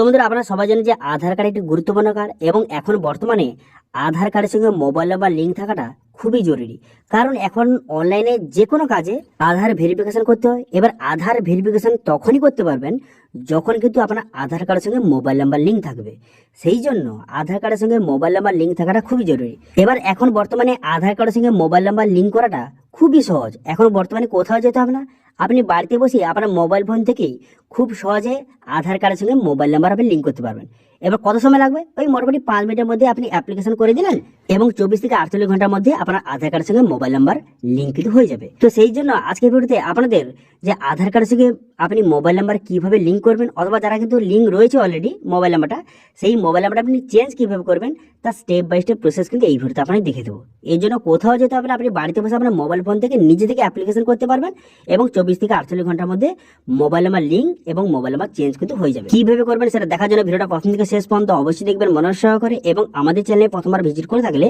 তো বন্ধুরা আপনারা সবাই জানেন যে আধার কার্ড একটি গুরুত্বপূর্ণ কার্ড এবং এখন বর্তমানে আধার কার্ডের সঙ্গে মোবাইল নাম্বার লিঙ্ক থাকাটা খুবই জরুরি। কারণ এখন অনলাইনে যে কোনো কাজে আধার ভেরিফিকেশন করতে হয়। এবার আধার ভেরিফিকেশন তখনই করতে পারবেন যখন কিন্তু আপনার আধার কার্ডের সঙ্গে মোবাইল নাম্বার লিঙ্ক থাকবে। সেই জন্য আধার কার্ডের সঙ্গে মোবাইল নাম্বার লিঙ্ক থাকাটা খুবই জরুরি। এবার এখন বর্তমানে আধার কার্ডের সঙ্গে মোবাইল নাম্বার লিঙ্ক করাটা খুবই সহজ। এখন বর্তমানে কোথাও যেতে হবে না। আপনি বাড়িতে বসে আপনার মোবাইল ফোন থেকেই খুব সহজে আধার কার্ডের সঙ্গে মোবাইল নাম্বার আপনি লিঙ্ক করতে পারবেন। এবার কত সময় লাগবে? ওই মোটামুটি পাঁচ মিনিটের মধ্যে আপনি অ্যাপ্লিকেশন করে দিলেন এবং চব্বিশ থেকে আটচল্লিশ ঘণ্টার মধ্যে আপনার আধার কার্ডের সঙ্গে মোবাইল নাম্বার লিঙ্ক কিন্তু হয়ে যাবে। তো সেই জন্য আজকের ভিডিওতে আপনাদের যে আধার কার্ডের সঙ্গে আপনি মোবাইল নাম্বার কীভাবে লিঙ্ক করবেন অথবা যারা কিন্তু লিঙ্ক রয়েছে অলরেডি মোবাইল নাম্বারটা সেই মোবাইল নাম্বারটা আপনি চেঞ্জ কীভাবে করবেন, তার স্টেপ বাই স্টেপ প্রসেস কিন্তু এই ভিডিওতে আপনাকে দেখে দেবো। এর জন্য কোথাও যেতে হবে আপনি বাড়িতে বসে আপনার মোবাইল ফোন থেকে নিজে থেকে অ্যাপ্লিকেশন করতে পারবেন এবং চব্বিশ থেকে আটচল্লিশ ঘণ্টার মধ্যে মোবাইল নাম্বার লিঙ্ক এবং মোবাইল নাম্বার চেঞ্জ কিন্তু হয়ে যাবে। কীভাবে করবেন সেটা দেখার জন্য ভিডিওটা প্রথম থেকে শেষ পর্যন্ত অবশ্যই দেখবেন মনোজ সহকারে এবং আমাদের চ্যানেলে প্রথমবার ভিজিট করে থাকলে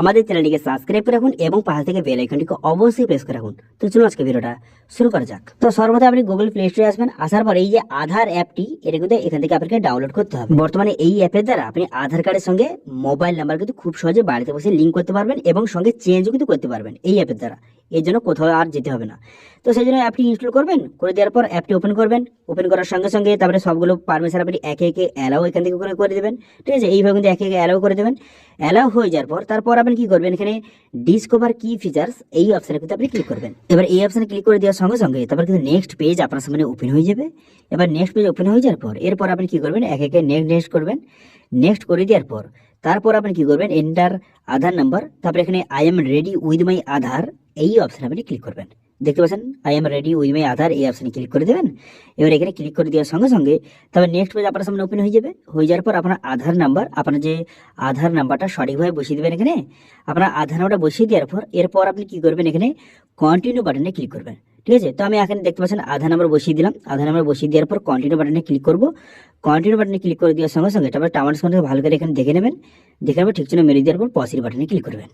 আমাদের চ্যানেলটিকে সাবস্ক্রাইব করে রাখুন এবং পাশে থেকে বেল আইকনটিকে অবশ্যই প্রেস করে রাখুন। তো চলুন আজকে ভিডিওটা শুরু করা যাক। তো সর্বদা আপনি গুগল প্লে স্টোরে আসবেন, আসার পর এই যে আধার অ্যাপটি এটা কিন্তু এখান থেকে আপনাকে ডাউনলোড করতে হবে। বর্তমানে এই অ্যাপের দ্বারা আপনি আধার কার্ডের সঙ্গে মোবাইল নাম্বার কিন্তু খুব সহজে বাড়িতে বসে লিঙ্ক করতে পারবেন এবং সঙ্গে চেঞ্জও কিন্তু করতে পারবেন এই অ্যাপের দ্বারা। এর জন্য কোথাও আর যেতে হবে না। তো সেই জন্য অ্যাপটি ইনস্টল করবেন, করে দেওয়ার পর অ্যাপটি ওপেন করবেন। ওপেন করার সঙ্গে সঙ্গে তারপরে সবগুলো পারমিশন আপনি একে একে অ্যালাও এখান থেকে করে করে দেবেন। ঠিক আছে? এইভাবে কিন্তু একে একে অ্যালাও করে দেবেন। অ্যালাও হয়ে যাওয়ার পর তারপর আপনি কি করবেন? এখানে ডিসকভার কি ফিচার্স এই অপশানে কিন্তু আপনি ক্লিক করবেন। এবার এই অপশানে ক্লিক করে দেওয়ার সঙ্গে সঙ্গে তারপর কিন্তু নেক্সট পেজ আপনার সামনে ওপেন হয়ে যাবে। এবার নেক্সট পেজ ওপেন হয়ে যাওয়ার পর এরপর আপনি কি করবেন? এক একে নেক্সট নেক্সট করবেন। নেক্সট করে দেওয়ার পর তারপর আপনি কি করবেন? এন্টার আধার নাম্বার তারপর এখানে I am ready with my Aadhaar, এই অপশানে আপনি ক্লিক করবেন। দেখতে পাচ্ছেন? I am ready with my Aadhaar এই অপশানে ক্লিক করে দেবেন। এবার এখানে ক্লিক করে দেওয়ার সঙ্গে সঙ্গে তবে নেক্সট পেজ আপনার সামনে ওপেন হয়ে যাবে। হয়ে যাওয়ার পর আপনার আধার নাম্বার আপনার যে আধার নাম্বারটা সঠিকভাবে বসিয়ে দেবেন এখানে। আপনার আধার নাম্বারটা বসিয়ে দেওয়ার পর, এরপর আপনি কি করবেন এখানে কন্টিনিউ বাটনে ক্লিক করবেন। ঠিক আছে? তো আমি এখানে দেখতে পাচ্ছেন আধার নাম্বার বসিয়ে দিলাম। আধার নাম্বার বসিয়ে দেওয়ার পর কন্টিনিউ বাটনে ক্লিক করব। কন্টিনিউ বাটনে ক্লিক করে দেওয়ার সঙ্গে সঙ্গে, তারপর টাওয়ার স্ক্রিন ভালো করে এখানে দেখে নেবেন। দেখে নেবেন, ঠিক জন্য মেরে দেওয়ার পর পসির বাটনে ক্লিক করবেন।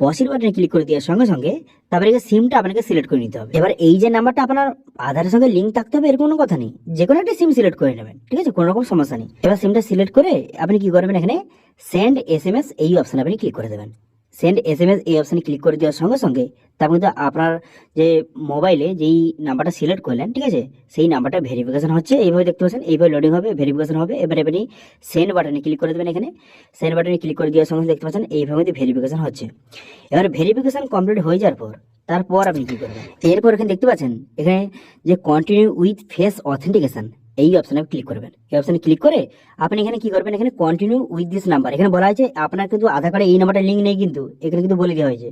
পসির বাটনে ক্লিক করে দেওয়ার সঙ্গে সঙ্গে তারপরে সিমটা আপনাকে সিলেক্ট করে নিতে হবে। এবার এই যে নাম্বারটা আপনার আধারের সঙ্গে লিঙ্ক থাকতে হবে, এর কোনো কথা নেই। যে কোনো একটা সিম সিলেক্ট করে নেবেন, ঠিক আছে? কোনো রকম সমস্যা নেই। এবার সিমটা সিলেক্ট করে আপনি কি করবেন এখানে সেন্ড এস এম এস এই অপশানে আপনি ক্লিক করে দেবেন। সেন্ড এস এম এস এই অপশানে ক্লিক করে দেওয়ার সঙ্গে সঙ্গে তার মধ্যে আপনার যে মোবাইলে যেই নাম্বারটা সিলেক্ট করলেন, ঠিক আছে? সেই নাম্বারটা ভেরিফিকেশন হচ্ছে। এইভাবে দেখতে পাচ্ছেন, এইভাবে লোডিং হবে ভেরিফিকেশন হবে। এবার আপনি সেন্ড বাটনে ক্লিক করে দেবেন এখানে। সেন্ড বাটনে ক্লিক করে দেওয়ার সঙ্গে দেখতে পাচ্ছেন, এইভাবে ভেরিফিকেশন হচ্ছে। এবার ভেরিফিকেশন কমপ্লিট হয়ে যাওয়ার পর, তারপর আপনি কি করবেন? এরপর এখানে দেখতে পাচ্ছেন, এখানে যে কন্টিনিউ উইথ ফেস অথেন্টিকেশন এই অপশনে ক্লিক করবেন। এই অপশানে ক্লিক করে আপনি এখানে কি করবেন? এখানে কন্টিনিউ উইথ দিস নাম্বার এখানে বলা হয়েছে আপনার কিন্তু আধার কার্ডে এই নাম্বারটা লিঙ্ক নেই কিন্তু। এখানে কিন্তু বলে দেওয়া হয়েছে।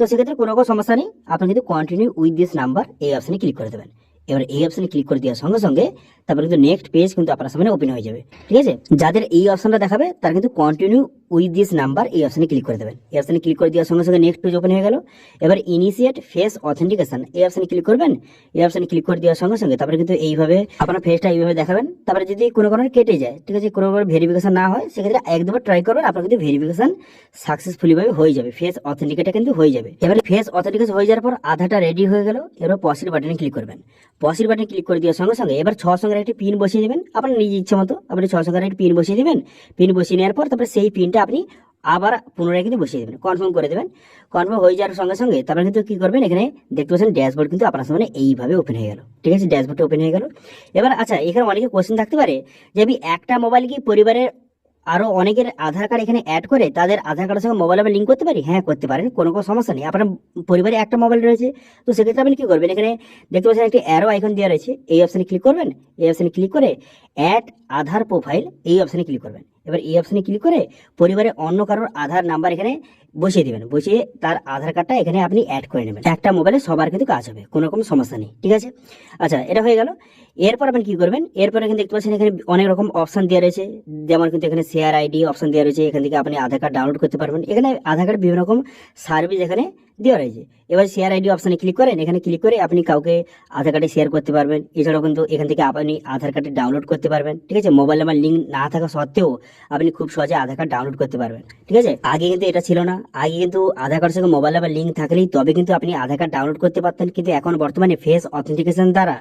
তো সেক্ষেত্রে কোনো রকম সমস্যা নেই। আপনি কিন্তু কন্টিনিউ উইথ দিস নাম্বার এই অপশানে ক্লিক করে দেবেন। এবার এই অপশানে ক্লিক করে দেওয়ার সঙ্গে সঙ্গে তারপরে কিন্তু নেক্সট পেজ কিন্তু আপনার সামনে ওপেন হয়ে যাবে। ঠিক আছে? যাদের এই অপশানটা দেখাবে, তারা কিন্তু কন্টিনিউ উইথ দিস নাম্বার এই অপশানে ক্লিক করে দেবেন। এই অপশানে ক্লিক করে দেওয়ার সঙ্গে সঙ্গে নেক্সট পেজ ওপেন হয়ে গেল। এবার ইনিশিয়েট ফেস অথেন্টিকেশন এই অপশানে ক্লিক করবেন। এই অপশনে ক্লিক করে দেওয়ার সঙ্গে সঙ্গে তারপরে কিন্তু এইভাবে আপনার ফেসটা এইভাবে দেখাবেন। তারপরে যদি কোনো কারণে কেটে যায়, ঠিক আছে, কোনো ভেরিফিকেশন না হয়, সেক্ষেত্রে একদমবার ট্রাই করবেন, আপনার কিন্তু ভেরিফিকেশন সাকসেসফুলি ভাবে হয়ে যাবে। ফেস অথেন্টিকেটা কিন্তু হয়ে যাবে। এবারে ফেস অথেন্টিকেশন হয়ে যাওয়ার পর আধারটা রেডি হয়ে গেল এবার পসির বাটনে ক্লিক করবেন। পসির বাটনে ক্লিক করে দেওয়ার সঙ্গে সঙ্গে এবার ছ সঙ্গে একটি পিন বসিয়ে দেবেন। আপনার নিজের ইচ্ছে মতো আপনি ছ সঙ্গে একটি পিন বসিয়ে দেবেন। পিন বসিয়ে নেওয়ার পর তারপরে সেই পিনটা আপনি আবার পুনরায় কিন্তু বসিয়ে দেবেন কনফার্ম করে দেবেন। কনফার্ম হয়ে যাওয়ার সঙ্গে সঙ্গে তারপরে কিন্তু কি করবেন? এখানে দেখতে পাচ্ছেন ড্যাশবোর্ড কিন্তু আপনার সামনে এইভাবে ওপেন হয়ে গেল। ঠিক আছে? ড্যাশবোর্ডটা ওপেন হয়ে গেল। এবার আচ্ছা এখানে অনেকে কোশ্চেন থাকতে পারে যে আমি একটা মোবাইল কি পরিবারের আরও অনেকের আধার কার্ড এখানে অ্যাড করে তাদের আধার কার্ডের সঙ্গে মোবাইল আমি লিঙ্ক করতে পারি? হ্যাঁ করতে পারেন, কোনো কোনো সমস্যা নেই। আপনার পরিবারে একটা মোবাইল রয়েছে, তো সেক্ষেত্রে আপনি কি করবেন? এখানে দেখতে পাচ্ছেন একটি অ্যারো আইকন দেওয়া রয়েছে, এই অপশানে ক্লিক করবেন, এই অপশনে ক্লিক করে অ্যাড আধার প্রোফাইল এই অপশানে ক্লিক করবেন। এবার এই অপশনে ক্লিক করে পরিবারের অন্য কারোর আধার নাম্বার এখানে বসিয়ে দিবেন। বসিয়ে তার আধার কার্ডটা এখানে আপনি অ্যাড করে নেবেন। একটা মোবাইলে সবার কিন্তু কাজ হবে, কোনো রকম সমস্যা নেই, ঠিক আছে? আচ্ছা এটা হয়ে গেল। এরপর আপনি কি করবেন? এরপর এখানে দেখতে পাচ্ছেন এখানে অনেক রকম অপশান দেওয়া রয়েছে। যেমন কিন্তু এখানে শেয়ার আইডি অপশন দেওয়া রয়েছে, এখান থেকে আপনি আধার কার্ড ডাউনলোড করতে পারবেন। এখানে আধার কার্ড বিভিন্ন রকম সার্ভিস এখানে দেওয়া রয়েছে। এবার শেয়ার আইডি অপশানে ক্লিক করেন। এখানে ক্লিক করে আপনি কাউকে আধার কার্ডে শেয়ার করতে পারবেন। এছাড়াও কিন্তু এখান থেকে আপনি আধার কার্ডে ডাউনলোড করতে পারবেন, ঠিক আছে? মোবাইল নাম্বার লিঙ্ক না থাকা সত্ত্বেও আপনি খুব সহজে আধার কার্ড ডাউনলোড করতে পারবেন, ঠিক আছে? আগে কিন্তু এটা ছিল না। আগে কিন্তু আধার কার্ডের সঙ্গে মোবাইল নাম্বার লিঙ্ক থাকলেই তবে কিন্তু আপনি আধার কার্ড ডাউনলোড করতে পারতেন। কিন্তু এখন বর্তমানে ফেস অথেন্টিকেশন দ্বারা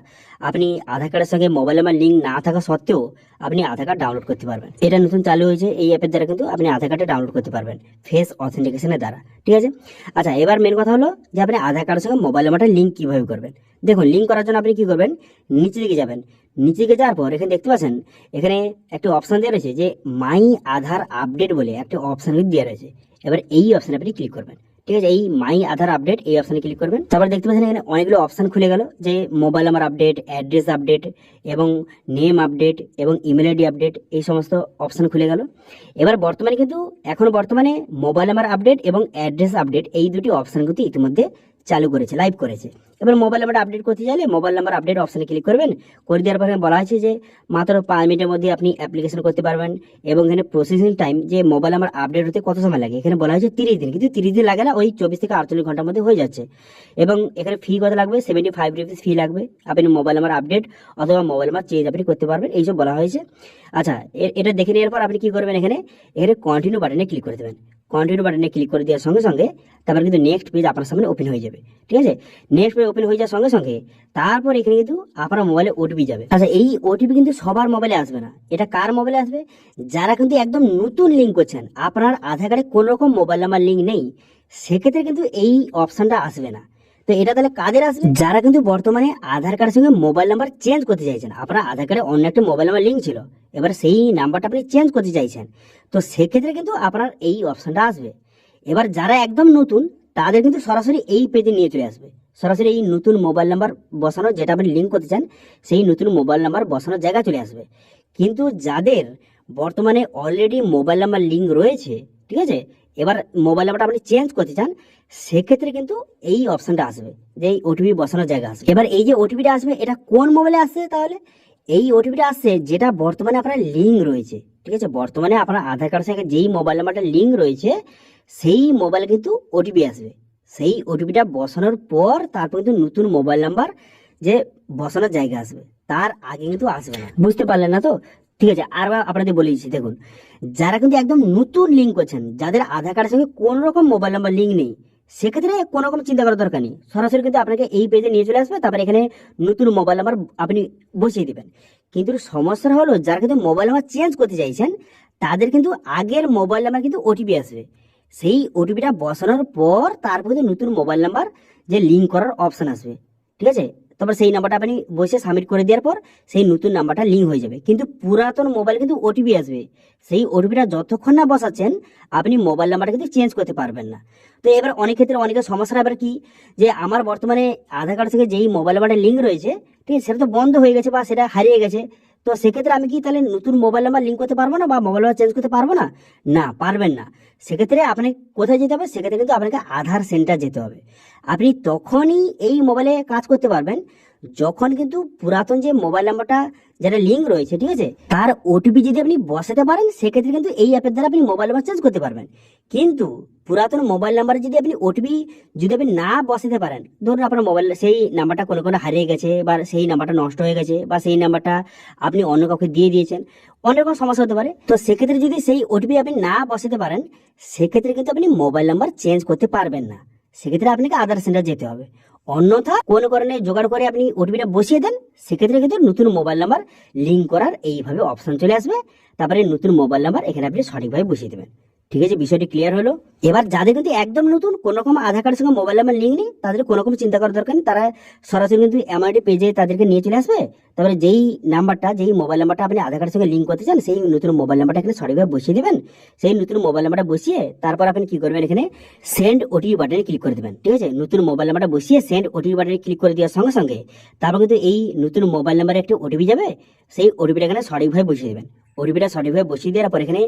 আপনি আধার কার্ডের সঙ্গে মোবাইল নাম্বার লিঙ্ক না থাকা সত্ত্বেও আপনি আধার কার্ড ডাউনলোড করতে পারবেন। এটা নতুন চালু হয়েছে, এই অ্যাপের দ্বারা কিন্তু আপনি আধার কার্ডটা ডাউনলোড করতে পারবেন ফেস অথেন্টিকেশনের দ্বারা। ঠিক আছে? আচ্ছা এবার মেন কথা হলো যে আপনি আধার কার্ডের সঙ্গে মোবাইল নাম্বারটা লিঙ্ক কীভাবে করবেন? দেখুন লিঙ্ক করার জন্য আপনি কী করবেন? নিচে দিকে যাবেন। নিচে দিকে যাওয়ার পর এখানে দেখতে পাচ্ছেন, এখানে একটি অপশান দেওয়া রয়েছে যে মাই আধার আপডেট বলে একটা অপশান দেওয়া রয়েছে। এবার এই অপশনে আপনি ক্লিক করবেন। ঠিক আছে, এই মাই আধার আপডেট এই অপশনে ক্লিক করবেন। তারপর দেখতে পাচ্ছেন এখানে অনেকগুলো অপশন খুলে গেল, যে mobile number update address update এবং নেম আপডেট এবং ইমেল আইডি আপডেট এই সমস্ত অপশন খুলে গেল। এবার বর্তমানে কিন্তু, এখন বর্তমানে মোবাইল নাম্বার আপডেট এবং অ্যাড্রেস আপডেট এই দুটি অপশন কিন্তু ইতিমধ্যে চালু করেছে লাইভ করেছে। এবার মোবাইল নাম্বার আপডেট করতে চাইলে মোবাইল নাম্বার আপডেট অপশানে ক্লিক করবেন। করে দেওয়ার পরে বলা হয়েছে যে, মাত্র পাঁচ মিনিটের মধ্যে আপনি অ্যাপ্লিকেশন করতে পারবেন এবং এখানে প্রসেসিং টাইম যে মোবাইল নাম্বার আপডেট হতে কত সময় লাগে, এখানে বলা হয়েছে তিরিশ দিন। কিন্তু তিরিশ দিন লাগে না, ওই চব্বিশ থেকে আটচল্লিশ ঘণ্টার মধ্যে হয়ে যাচ্ছে। এবং এখানে ফি কত লাগবে? সেভেন্টি ফাইভ রুপিস ফি লাগবে। আপনি মোবাইল নাম্বার আপডেট অথবা মোবাইল নাম্বার চেঞ্জ আপনি করতে পারবেন, এইসব বলা হয়েছে। আচ্ছা এটা দেখে নেওয়ার পর আপনি কি করবেন এখানে? এখানে কন্টিনিউ বাটনে ক্লিক করে দেবেন। কন্টিনিউ বাটনে ক্লিক করে দেওয়ার সঙ্গে সঙ্গে তারপর কিন্তু নেক্সট পেজ আপনার সামনে ওপেন হয়ে যাবে, ঠিক আছে? নেক্সট পেজ ওপেন হয়ে যাওয়ার সঙ্গে সঙ্গে তারপর এখানে কিন্তু আপনার মোবাইলে ওটিপি যাবে। আচ্ছা এই ওটিপি কিন্তু সবার মোবাইলে আসবে না। এটা কার মোবাইলে আসবে? যারা কিন্তু একদম নতুন লিঙ্ক করছেন, আপনার আধার কার্ডে কোনো রকম মোবাইল নাম্বার লিঙ্ক নেই, সেক্ষেত্রে কিন্তু এই অপশানটা আসবে না। তো এটা তাহলে কাদের আসবে? যারা কিন্তু বর্তমানে আধার কার্ডের সঙ্গে মোবাইল নাম্বার চেঞ্জ করতে চাইছেন। আপনার আধার কার্ডে অন্য একটা মোবাইল নাম্বার লিঙ্ক ছিল। এবার সেই নাম্বারটা আপনি চেঞ্জ করতে চাইছেন। তো সেক্ষেত্রে কিন্তু আপনার এই অপশনটা আসবে। এবার যারা একদম নতুন, তাদের কিন্তু সরাসরি এই পেজে নিয়ে চলে আসবে। সরাসরি এই নতুন মোবাইল নাম্বার বসানো যেটা আপনি লিঙ্ক করতে চান, সেই নতুন মোবাইল নাম্বার বসানোর জায়গা চলে আসবে। কিন্তু যাদের বর্তমানে অলরেডি মোবাইল নাম্বার লিঙ্ক রয়েছে, ঠিক আছে? এবার মোবাইল নাম্বারটা আপনি চেঞ্জ করতে চান সেক্ষেত্রে কিন্তু এই অপশনটা আসবে যে এই ওটিপি বসানোর জায়গা আসবে এবার এই যে ওটিপিটা আসবে, এটা কোন মোবাইলে আসছে তাহলে? এই ওটিপিটা আসছে যেটা বর্তমানে আপনার লিঙ্ক রয়েছে, ঠিক আছে? বর্তমানে আপনার আধার কার্ডের সঙ্গে যেই মোবাইল নাম্বারটা লিঙ্ক রয়েছে, সেই মোবাইলে কিন্তু ওটিপি আসবে। সেই ওটিপিটা বসানোর পর তারপর কিন্তু নতুন মোবাইল নাম্বার যে বসানোর জায়গা আসবে, তার আগে কিন্তু আসবে না। বুঝতে পারলেন না তো? ঠিক আছে, আর আপনাদের বলে দিচ্ছি, দেখুন। যারা কিন্তু একদম নতুন লিঙ্ক করছেন, যাদের আধার কার্ডের সঙ্গে কোনো রকম মোবাইল নাম্বার লিঙ্ক নেই সেক্ষেত্রে কোনো রকম চিন্তা করার দরকার নেই। সরাসরি কিন্তু আপনাকে এই পেজে নিয়ে চলে আসবে, তারপরে এখানে নতুন মোবাইল নাম্বার আপনি বসিয়ে দেবেন। কিন্তু সমস্যাটা হলো, যারা কিন্তু মোবাইল নাম্বার চেঞ্জ করতে চাইছেন, তাদের কিন্তু আগের মোবাইল নাম্বার কিন্তু ওটিপি আসবে। সেই ওটিপিটা বসানোর পর তারপর কিন্তু নতুন মোবাইল নাম্বার যে লিঙ্ক করার অপশান আসবে। ঠিক আছে? তারপর সেই নাম্বারটা আপনি বসে সাবমিট করে দেওয়ার পর সেই নতুন নাম্বারটা লিঙ্ক হয়ে যাবে। কিন্তু পুরাতন মোবাইল কিন্তু ওটিপি আসবে। সেই ওটিপিটা যতক্ষণ না বসাচ্ছেন, আপনি মোবাইল নাম্বারটা কিন্তু চেঞ্জ করতে পারবেন না। তো এবার অনেক ক্ষেত্রে অনেকের সমস্যা এবার কি? যে আমার বর্তমানে আধার কার্ড থেকে যেই মোবাইল নাম্বারটা লিঙ্ক রয়েছে, ঠিক আছে, সেটা তো বন্ধ হয়ে গেছে বা সেটা হারিয়ে গেছে। তো সেক্ষেত্রে আমি কি তাহলে নতুন মোবাইল নাম্বার লিঙ্ক করতে পারব না বা মোবাইল নাম্বার চেঞ্জ করতে পারব না? না, পারবেন না। সেক্ষেত্রে আপনি কোথায় যেতে হবে? সেক্ষেত্রে কিন্তু আপনাকে আধার সেন্টার যেতে হবে। আপনি তখনই এই মোবাইলে কাজ করতে পারবেন। যখন কিন্তু পুরাতন যে মোবাইল নাম্বারটা যেটা লিঙ্ক রয়েছে, ঠিক আছে? তার ওটিপি যদি আপনি বসাতে পারেন, সেক্ষেত্রে কিন্তু এই অ্যাপের দ্বারা আপনি মোবাইল নাম্বার চেঞ্জ করতে পারবেন। কিন্তু পুরাতন মোবাইল নাম্বারে যদি আপনি ওটিপি যদি আপনি না বসাতে পারেন, ধরুন আপনার মোবাইল সেই নাম্বারটা কোনো কোনো হারিয়ে গেছে, বা সেই নাম্বারটা নষ্ট হয়ে গেছে, বা সেই নাম্বারটা আপনি অন্য কাউকে দিয়ে দিয়েছেন, অনেক রকম সমস্যা হতে পারে। তো সেক্ষেত্রে যদি সেই ওটিপি আপনি না বসাতে পারেন, সেক্ষেত্রে কিন্তু আপনি মোবাইল নাম্বার চেঞ্জ করতে পারবেন না। সেক্ষেত্রে আপনাকে আধার সেন্টার যেতে হবে। অন্যথা কোন কারণে জোগাড় করে আপনি ওটিপিটা বসিয়ে দেন, সেক্ষেত্রে কিন্তু নতুন মোবাইল নাম্বার লিঙ্ক করার এইভাবে অপশন চলে আসবে। তারপরে নতুন মোবাইল নাম্বার এখানে আপনি সঠিকভাবে বসিয়ে দেবেন। ঠিক আছে, বিষয়টি ক্লিয়ার হলো। এবার যাদের কিন্তু একদম নতুন, কোনো রকম আধার কার্ডের সঙ্গে মোবাইল নাম্বার লিঙ্ক নেই, তাদের কোনো রকম চিন্তা করার দরকার নেই। তারা সরাসরি কিন্তু এমআইডি পেজে তাদেরকে নিয়ে চলে আসবে। তারপরে যেই নাম্বারটা যেই মোবাইল নাম্বারটা আপনি আধার কার্ডের সঙ্গে লিঙ্ক করতে চান, সেই নতুন মোবাইল নাম্বারটা এখানে সঠিকভাবে বসিয়ে দেবেন। সেই নতুন মোবাইল নাম্বারটা বসিয়ে তারপর আপনি কি করবেন এখানে সেন্ড ওটিপি বাটনে ক্লিক করে দেবেন। ঠিক আছে, নতুন মোবাইল নাম্বারটা বসিয়ে সেন্ড ওটিপি বাটনে ক্লিক করে দেওয়ার সঙ্গে সঙ্গে তারপর কিন্তু এই নতুন মোবাইল নাম্বারে একটা ওটিপি যাবে, সেই ওটিপিটা এখানে সঠিকভাবে বসিয়ে দেবেন। ওটিপিটা সঠিকভাবে বসিয়ে দেওয়ার পর এখানে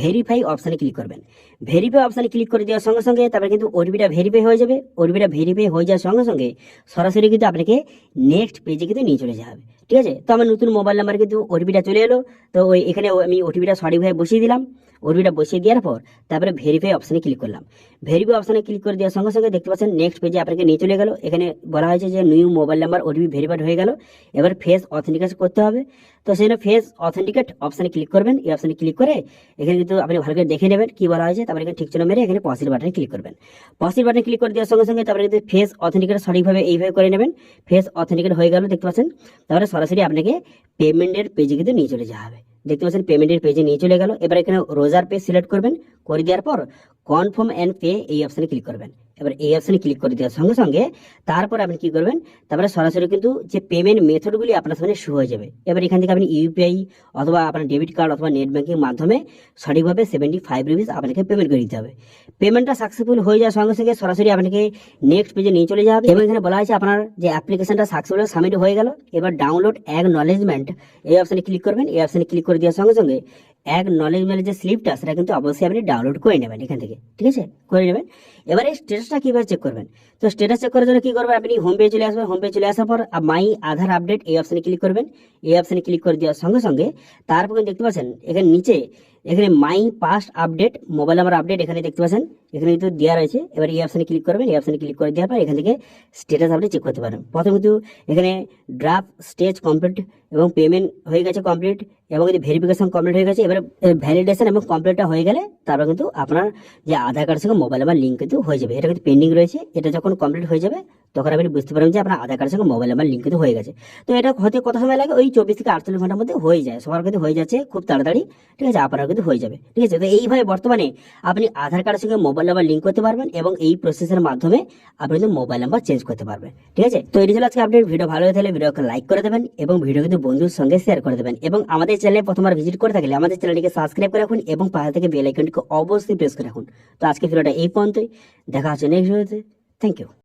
ভেরিফাই অপশানে ক্লিক করবেন। ভেরিফাই অপশানে ক্লিক করে দেওয়ার সঙ্গে সঙ্গে তারপরে কিন্তু ওটিপিটা ভেরিফাই হয়ে যাবে। ওটিপিটা ভেরিফাই হয়ে যাওয়ার সঙ্গে সঙ্গে সরাসরি কিন্তু আপনাকে নেক্সট পেজে কিন্তু নিয়ে চলে যাবে ঠিক আছে? তো আমার নতুন মোবাইল নাম্বার কিন্তু ওটিপিটা চলে এলো। তো ওই এখানে আমি ওটিপিটা সঠিকভাবে বসিয়ে দিলাম। ওটিপিটা বসিয়ে দেওয়ার পর তারপরে ভেরিফাই অপশানে ক্লিক করলাম। ভেরিফাই অপশানে ক্লিক করে দেওয়ার সঙ্গে সঙ্গে দেখতে পাচ্ছেন নেক্সট পেজে আপনাকে নিয়ে চলে গেল। এখানে বলা হয়েছে যে new mobile number OTP verified হয়ে গেল। এবার ফেস অথেন্টিকেশন করতে হবে। তো সেই ফেস অথেন্টিকেট অপশানে ক্লিক করবেন। এই অপশানে ক্লিক করে এখানে কিন্তু আপনি ভালো করে দেখে নেবেন কি বলা হয়েছে। তারপরে ঠিক চিহ্ন মেরে এখানে পসিল বাটনে ক্লিক করবেন। পসিল বাটনে ক্লিক করে দেওয়ার সঙ্গে সঙ্গে তারপরে কিন্তু ফেস অথেন্টিকেট সঠিকভাবে এইভাবে করে নেবেন। ফেস অথেন্টিকেট হয়ে গেল, দেখতে পাচ্ছেন। তারপরে সরাসরি আপনাকে পেমেন্টের পেজে কিন্তু নিয়ে চলে যাওয়া হবে। দেখতে পাচ্ছেন পেমেন্টের পেজে নিয়ে চলে গেল। এবার এখানে রোজার পে সিলেক্ট করবেন। করে দেওয়ার পর কনফার্ম অ্যান্ড পে এই অপশানে ক্লিক করবেন। এবার এই অপশানে ক্লিক করে দেওয়ার সঙ্গে সঙ্গে তারপর আপনি কি করবেন? তারপরে সরাসরি কিন্তু যে পেমেন্ট মেথডগুলি আপনার সামনে শো হয়ে যাবে। এবার এখান থেকে আপনি ইউপিআই অথবা আপনার ডেবিট কার্ড অথবা নেট ব্যাঙ্কিং মাধ্যমে সঠিকভাবে সেভেন্টি ফাইভ রুপিস আপনাকে পেমেন্ট করে দিতে হবে। পেমেন্টটা সাকসেসফুল হয়ে যাওয়ার সঙ্গে সঙ্গে সরাসরি আপনাকে নেক্সট পেজে নিয়ে চলে যাবে এবং এখানে বলা হয়েছে আপনার যে অ্যাপ্লিকেশনটা সাকসেসফুল সাবমিট হয়ে গেল। এবার ডাউনলোড অ্যাকনলেজমেন্ট এই অপশানে ক্লিক করবেন। এই অপশানে ক্লিক করে দেওয়ার সঙ্গে সঙ্গে অ্যাকনলেজমেন্টের যে স্লিপটা সেটা কিন্তু অবশ্যই আপনি ডাউনলোড করে নেবেন এখান থেকে। ঠিক আছে? করে নেবেন। এবারে স্টেটাসটা কীভাবে চেক করবেন? তো স্টেটাস চেক করার জন্য কী করবেন? আপনি হোম পেজে চলে আসবেন। হোম পেজে চলে আসার পর মাই আধার আপডেট এই অপশানে ক্লিক করবেন। এই অপশানে ক্লিক করে দেওয়ার সঙ্গে সঙ্গে তারপর দেখতে পাচ্ছেন, এখানে নিচে, এখানে my past update mobile number update এখানে দেখতে পাচ্ছেন। এখানে কিন্তু দেওয়া রয়েছে। এবার এই অপশানে ক্লিক করবেন, এই অপশানে ক্লিক করে দেওয়ার পর এখান থেকে স্টেটাস আপনি চেক করতে পারেন। প্রথমে কিন্তু এখানে ড্রাফট স্টেজ কমপ্লিট এবং পেমেন্ট হয়ে গেছে কমপ্লিট এবং যদি ভেরিফিকেশন কমপ্লিট হয়ে গেছে, এবার ভ্যালিডেশন এবং কমপ্লিটটা হয়ে গেলে তারপর কিন্তু আপনার যে আধার কার্ডের সঙ্গে মোবাইল নাম্বার লিঙ্ক কিন্তু হয়ে যাবে। এটা কিন্তু পেন্ডিং রয়েছে। এটা যখন কমপ্লিট হয়ে যাবে, তখন আপনি বুঝতে পারবেন যে আপনার আধার কার্ডের সঙ্গে মোবাইল নাম্বার লিঙ্ক কিন্তু হয়ে গেছে। তো এটা হতে কত সময় লাগে? ওই চব্বিশ থেকে আটচল্লিশ ঘণ্টার মধ্যে হয়ে যায়। সবার কিন্তু হয়ে যাচ্ছে খুব তাড়াতাড়ি। ঠিক আছে? আপনার কিন্তু হয়ে যাবে। ঠিক আছে? তো এইভাবে বর্তমানে আপনি আধার কার্ডের সঙ্গে মোবাইল নাম্বার লিঙ্ক করতে পারবেন এবং এই প্রসেসের মাধ্যমে আপনি কিন্তু মোবাইল নাম্বার চেঞ্জ করতে পারবেন। ঠিক আছে? তো এটি ছিল আজকে আপডেট ভিডিও ভালো হয়ে থাকলে ভিডিওকে লাইক করে দেবেন এবং ভিডিও কিন্তু বন্ধুর সঙ্গে শেয়ার করে দেবেন এবং আমাদের চ্যানেলে প্রথমবার ভিজিট করে থাকলে আমাদের চ্যানেলটিকে সাবস্ক্রাইব করে রাখুন এবং পাশে থেকে বেল আইকনটিকে অবশ্যই প্রেস করে রাখুন। তো আজকে ভিডিওটা এই পর্যন্তই। দেখা হচ্ছে নেক্সট ভিডিওতে থ্যাংক ইউ